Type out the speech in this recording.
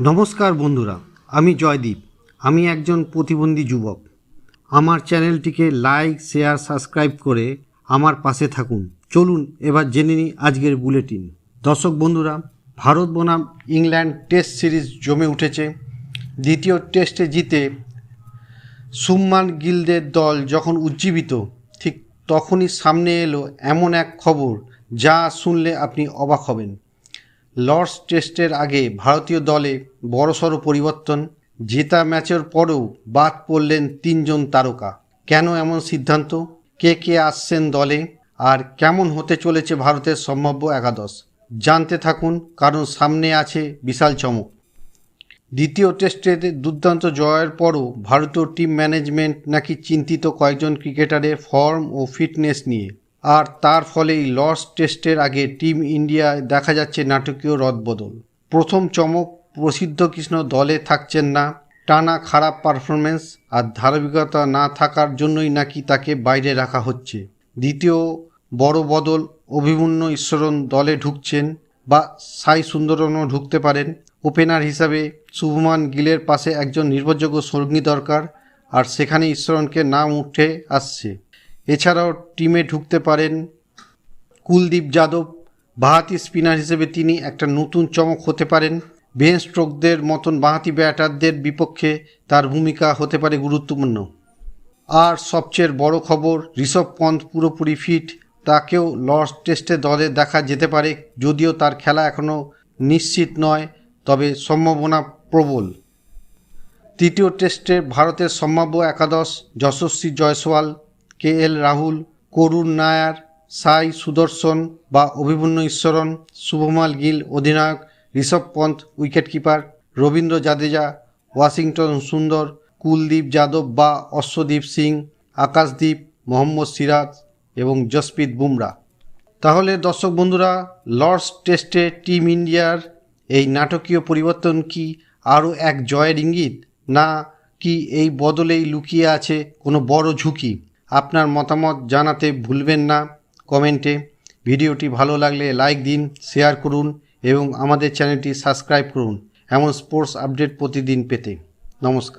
নমস্কার বন্ধুরা, আমি জয়দীপ। আমি একজন প্রতিবন্ধী যুবক। আমার চ্যানেলটিকে লাইক, শেয়ার, সাবস্ক্রাইব করে আমার পাশে থাকুন। চলুন এবার জেনে নিই আজকের বুলেটিন। দর্শক বন্ধুরা, ভারত বনাম ইংল্যান্ড টেস্ট সিরিজ জমে উঠেছে। দ্বিতীয় টেস্টে জিতে সুম্মান গিলদের দল যখন উজ্জীবিত, ঠিক তখনই সামনে এলো এমন এক খবর যা শুনলে আপনি অবাক হবেন। লর্ডস টেস্টের আগে ভারতীয় দলে বড়সড় পরিবর্তন, জেতা ম্যাচের পরেও বাদ পড়লেন তিনজন তারকা। কেন এমন সিদ্ধান্ত? কে কে আসছেন দলে? আর কেমন হতে চলেছে ভারতের সম্ভাব্য একাদশ? জানতে থাকুন, কারণ সামনে আছে বিশাল চমক। দ্বিতীয় টেস্টে দুর্দান্ত জয়ের পরও ভারতীয় টিম ম্যানেজমেন্ট নাকি চিন্তিত কয়েকজন ক্রিকেটারের ফর্ম ও ফিটনেস নিয়ে। আর তার ফলেই লস টেস্টের আগে টিম ইন্ডিয়ায় দেখা যাচ্ছে নাটকীয় রদবদল। প্রথম চমক প্রসিদ্ধ কৃষ্ণ দলে থাকছেন না। টানা খারাপ পারফরমেন্স আর ধারাবাহিকতা না থাকার জন্যই নাকি তাকে বাইরে রাখা হচ্ছে। দ্বিতীয় বড় বদল অভিমন্য ঈশ্বরন দলে ঢুকছেন বা সাই সুন্দরনও ঢুকতে পারেন। ওপেনার হিসাবে শুভমান গিলের পাশে একজন নির্ভরযোগ্য সঙ্গী দরকার আর সেখানে ঈশ্বরনকে নাম উঠে আসছে। এছাড়াও টিমে ঢুকতে পারেন কুলদীপ যাদব, বাহাতি স্পিনার হিসেবে তিনি একটা নতুন চমক হতে পারেন। বেন স্ট্রোকদের মতন বাহাতি ব্যাটারদের বিপক্ষে তার ভূমিকা হতে পারে গুরুত্বপূর্ণ। আর সবচেয়ে বড় খবর, ঋষভ পন্থ পুরোপুরি ফিট, তাকেও লর্ডস টেস্টে দলে দেখা যেতে পারে, যদিও তার খেলা এখনও নিশ্চিত নয়, তবে সম্ভাবনা প্রবল। তৃতীয় টেস্টে ভারতের সম্ভাব্য একাদশ, যশস্বী জয়সওয়াল কে এল রাহুল, করুণ নায়ার, সাই সুদর্শন বা অভিমন্যু ঈশ্বরন, শুভমাল গিল, অধিনায়ক ঋষভ পন্থ, উইকেটকিপার রবীন্দ্র জাদেজা, ওয়াশিংটন সুন্দর, কুলদীপ যাদব বা অশ্বদীপ সিং, আকাশদীপ, মোহাম্মদ সিরাজ এবং জসপ্রীত বুমরা। তাহলে দর্শক বন্ধুরা, লর্ডস টেস্টে টিম ইন্ডিয়ার এই নাটকীয় পরিবর্তন কি আরও এক জয়ের ইঙ্গিত? না কি এই বদলেই লুকিয়ে আছে কোনো বড় ঝুঁকি? আপনার মতামত জানাতে ভুলবেন না। কমেন্টে। ভিডিওটি ভালো লাগলে লাইক দিন, শেয়ার করুন এবং আমাদের চ্যানেলটি সাবস্ক্রাইব করুন। এমন স্পোর্টস আপডেট প্রতিদিন পেতে। নমস্কার।